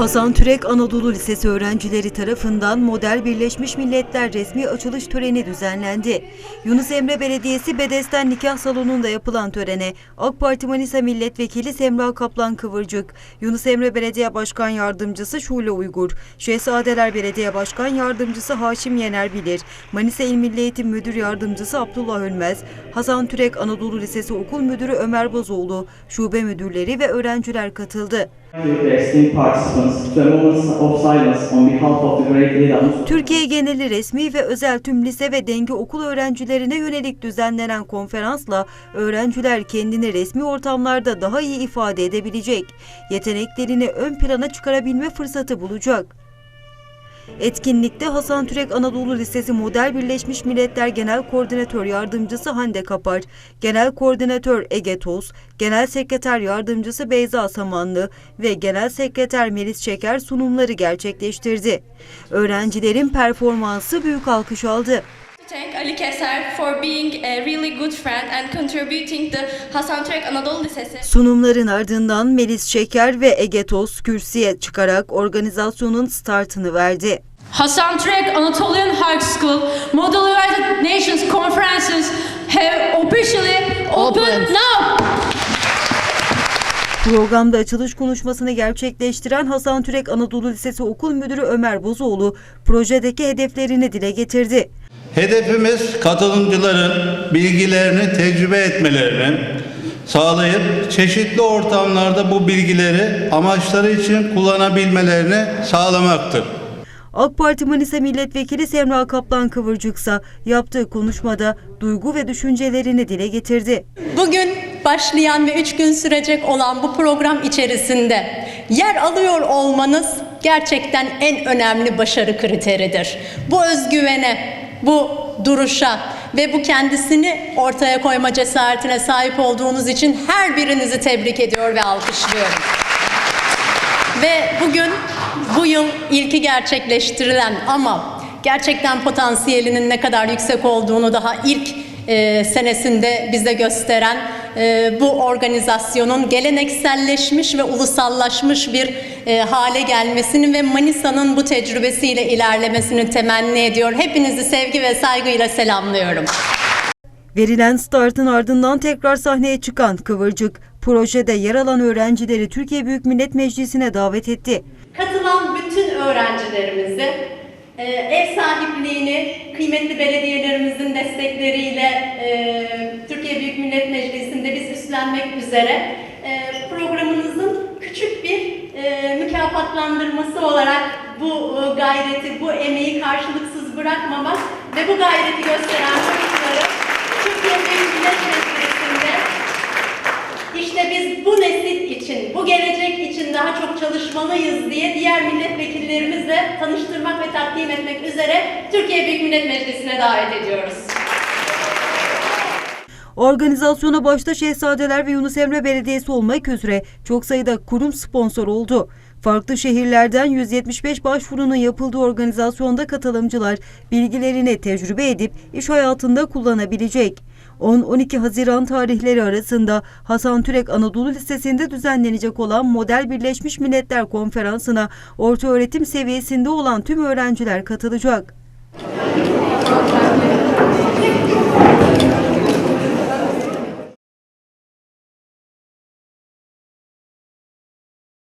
Hasan Türek Anadolu Lisesi öğrencileri tarafından Model Birleşmiş Milletler resmi açılış töreni düzenlendi. Yunus Emre Belediyesi Bedesten Nikah Salonu'nda yapılan törene AK Parti Manisa Milletvekili Semra Kaplan Kıvırcık, Yunus Emre Belediye Başkan Yardımcısı Şule Uygur, Şehzadeler Belediye Başkan Yardımcısı Haşim Yener Bilir, Manisa İl Milli Eğitim Müdür Yardımcısı Abdullah Ölmez, Hasan Türek Anadolu Lisesi Okul Müdürü Ömer Bozoğlu, şube müdürleri ve öğrenciler katıldı. Türkiye geneli resmi ve özel tüm lise ve denge okul öğrencilerine yönelik düzenlenen konferansla öğrenciler kendini resmi ortamlarda daha iyi ifade edebilecek, yeteneklerini ön plana çıkarabilme fırsatı bulacak. Etkinlikte Hasan Türek Anadolu Lisesi Model Birleşmiş Milletler Genel Koordinatör Yardımcısı Hande Kapar, Genel Koordinatör Ege Toz, Genel Sekreter Yardımcısı Beyza Samanlı ve Genel Sekreter Melis Çeker sunumları gerçekleştirdi. Öğrencilerin performansı büyük alkış aldı. Thank Ali Keser for being a really good friend and contributing the Hasan Türek Anadolu Lisesi. Sunumların ardından Melis Çeker ve Ege Toz kürsüye çıkarak organizasyonun startını verdi. Hassan Trek Anatolian High School Model United Nations conferences have officially opened now. Programda açılış konuşmasını gerçekleştiren Hasan Türek Anadolu Lisesi Okul Müdürü Ömer Bozoğlu projedeki hedeflerini dile getirdi. Hedefimiz katılımcıların bilgilerini tecrübe etmelerini sağlayıp çeşitli ortamlarda bu bilgileri amaçları için kullanabilmelerini sağlamaktır. AK Parti Manisa Milletvekili Semra Kaplan Kıvırcıksa yaptığı konuşmada duygu ve düşüncelerini dile getirdi. Bugün başlayan ve üç gün sürecek olan bu program içerisinde yer alıyor olmanız gerçekten en önemli başarı kriteridir. Bu özgüvene, bu duruşa ve bu kendisini ortaya koyma cesaretine sahip olduğunuz için her birinizi tebrik ediyor ve alkışlıyorum. Ve bugün bu yıl ilki gerçekleştirilen ama gerçekten potansiyelinin ne kadar yüksek olduğunu daha ilk e, senesinde bize gösteren e, bu organizasyonun gelenekselleşmiş ve ulusallaşmış bir e, hale gelmesini ve Manisa'nın bu tecrübesiyle ilerlemesini temenni ediyor. Hepinizi sevgi ve saygıyla selamlıyorum. Verilen startın ardından tekrar sahneye çıkan Kıvırcık, projede yer alan öğrencileri Türkiye Büyük Millet Meclisi'ne davet etti. Katılan bütün öğrencilerimizi e, ev sahipliğini kıymetli belediyelerimizin destekleriyle Türkiye Büyük Millet Meclisi'nde biz üstlenmek üzere e, programınızın küçük bir e, mükafatlandırması olarak bu e, gayreti, bu emeği karşılıksız bırakmamak ve bu gayreti gösteren çocukları Türkiye Büyük Millet Meclisi'nde işte biz bu nesil için, bu gelecek için daha çok çalışmalıyız diye diğer milletvekillerimizle tanıştırmak ve takdim etmek üzere Türkiye Büyük Millet Meclisi'ne davet ediyoruz. Organizasyona başta Şehzadeler ve Yunus Emre Belediyesi olmak üzere çok sayıda kurum sponsor oldu. Farklı şehirlerden 175 başvurunun yapıldığı organizasyonda katılımcılar bilgilerini tecrübe edip iş hayatında kullanabilecek. 10-12 Haziran tarihleri arasında Hasan Türek Anadolu Lisesi'nde düzenlenecek olan Model Birleşmiş Milletler Konferansı'na orta öğretim seviyesinde olan tüm öğrenciler katılacak.